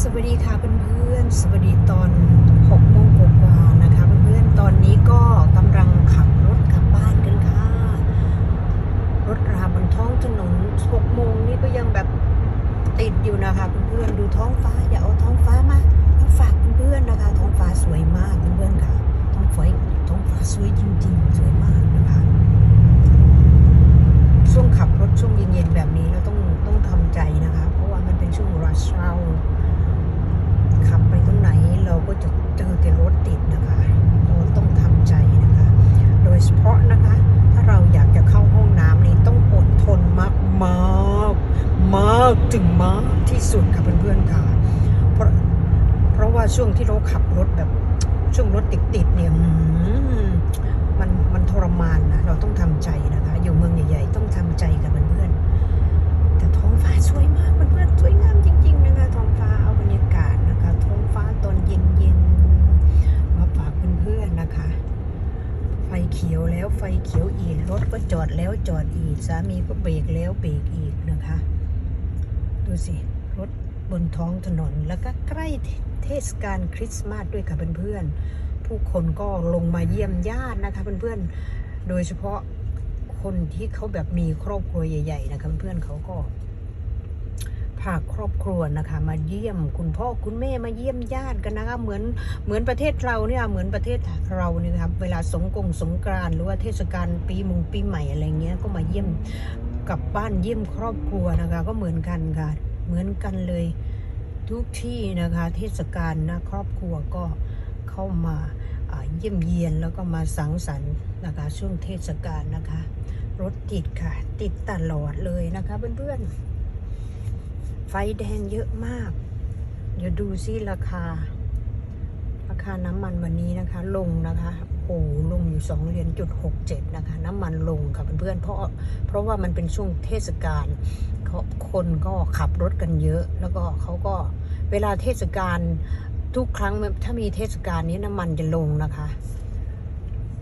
สวัสดีค่ะเพื่อนๆ สวัสดีตอน6โมงกว่านะคะเพื่อนๆ ตอนนี้ก็กำลังขับรถกลับบ้านกันค่ะ รถราบนท้องถนน6โมงนี่ก็ยังแบบติดอยู่นะคะเพื่อนๆ ดูท้องฟ้าอย่าเอาท้องฟ้ามามาฝากเพื่อนๆนะคะ ท้องฟ้าสวยมากเพื่อนๆค่ะ ท้องฟ้าท้องฟ้าสวยจริงๆ สวยมากนะคะ ช่วงขับรถช่วงเย็นๆแบบนี้เราต้องต้องทำใจนะคะ เพราะว่ามันเป็นช่วงรัชเช้าขับไปตรงไหนเราก็จะเจอแต่รถติดนะคะ เราต้องทำใจนะคะ โดยเฉพาะนะคะ ถ้าเราอยากจะเข้าห้องน้ำนี่ต้องอดทนมากมาก มากถึงมากที่สุดค่ะเพื่อนๆค่ะเพราะเพราะว่าช่วงที่เราขับรถแบบ ช่วงรถติดๆเนี่ยมันมันทรมานนะเราต้องทำใจนะคะ อยู่เมืองใหญ่ๆ ต้องทำใจกับเพื่อนๆแต่ท้องฟ้าสวยมากเพื่อนๆสวยงามจริง ๆ นะคะท้องฟ้าเอาบรรยากาศนะคะ ท้องฟ้าตอนเย็นๆมาฝากเพื่อนๆนะคะ ไฟเขียวแล้วไฟเขียวอีกรถก็จอดแล้วจอดอีกสามีก็เบรกแล้วเบรกอีกนะคะ ดูสิ รถบนท้องถนนแล้วก็ใกล้เทศกาลคริสต์มาสด้วยค่ะเพื่อนๆ ผู้คนก็ลงมาเยี่ยมญาตินะคะเพื่อนๆ โดยเฉพาะคนที่เขาแบบมีครอบครัวใหญ่ ๆ นะคะเพื่อนๆเขาก็พาครอบครัวนะคะมาเยี่ยมคุณพ่อคุณแม่มาเยี่ยมญาติกันนะคะเหมือนเหมือนประเทศเราเนี่ยเหมือนประเทศเราเนี่ยครับเวลาสงกงสงกรานหรือว่าเทศกาลปีมงปีใหม่อะไรเงี้ยก็มาเยี่ยม กลับบ้านเยี่ยมครอบครัวนะคะ ก็เหมือนกันค่ะ เหมือนกันเลยทุกที่นะคะเทศกาลนะครอบครัวก็เข้ามาอ่าเยี่ยมเยียนแล้วก็มาสังสรรค์นะคะช่วงเทศกาลนะคะ รถติดค่ะ ติดตลอดเลยนะคะเพื่อนๆ ไฟแดงเยอะมาก เดี๋ยวดูซิราคา ราคาน้ำมันวันนี้นะคะลงนะคะ โอ้ลงอยู่สองเหรียญจุดหกเจ็ดนะคะ น้ำมันลงค่ะเพื่อนๆเพราะเพราะว่ามันเป็นช่วงเทศกาลเขาคนก็ขับรถกันเยอะ แล้วก็เขาก็เวลาเทศกาลทุกครั้งถ้ามีเทศกาลนี้น้ำมันจะลงนะคะ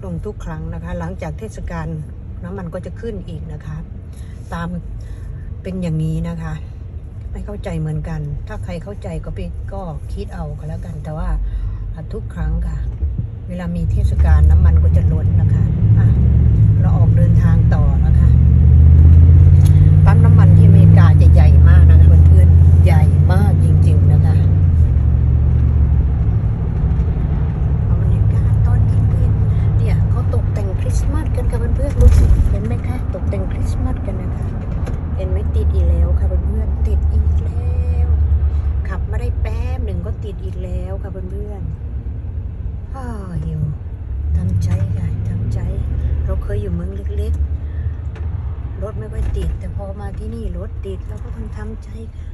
ลงทุกครั้งนะคะ หลังจากเทศกาลน้ำมันก็จะขึ้นอีกนะคะ ตามเป็นอย่างนี้นะคะ ไม่เข้าใจเหมือนกัน ถ้าใครเข้าใจก็ไปก็คิดเอาก็แล้วกัน แต่ว่าทุกครั้งค่ะ เวลามีเทศกาลน้ำมันก็จะลดนะคะอะเราออกเดินทางต่อนะคะปั๊มน้ำมันที่อเมริกาจะใหญ่มากนะคะเพื่อนๆใหญ่มากจริง ๆนะคะเอาบรรยากาศตอนเย็นๆเนี่ยเขาตกแต่งคริสต์มาสกันค่ะเพื่อนๆดูสิเห็นไหมคะตกแต่งคริสต์มาสกันนะคะเห็นไหมติดอีกแล้วค่ะเพื่อนๆติดอีกแล้วขับมาได้แป๊บหนึ่งก็ติดอีกแล้วค่ะเพื่อนๆ อ้าวอยู่ทำใจค่ะทำใจ เราเคยอยู่เมืองเล็กๆ รถไม่ค่อยติด แต่พอมาที่นี่รถติดเราก็ต้องทำใจค่ะ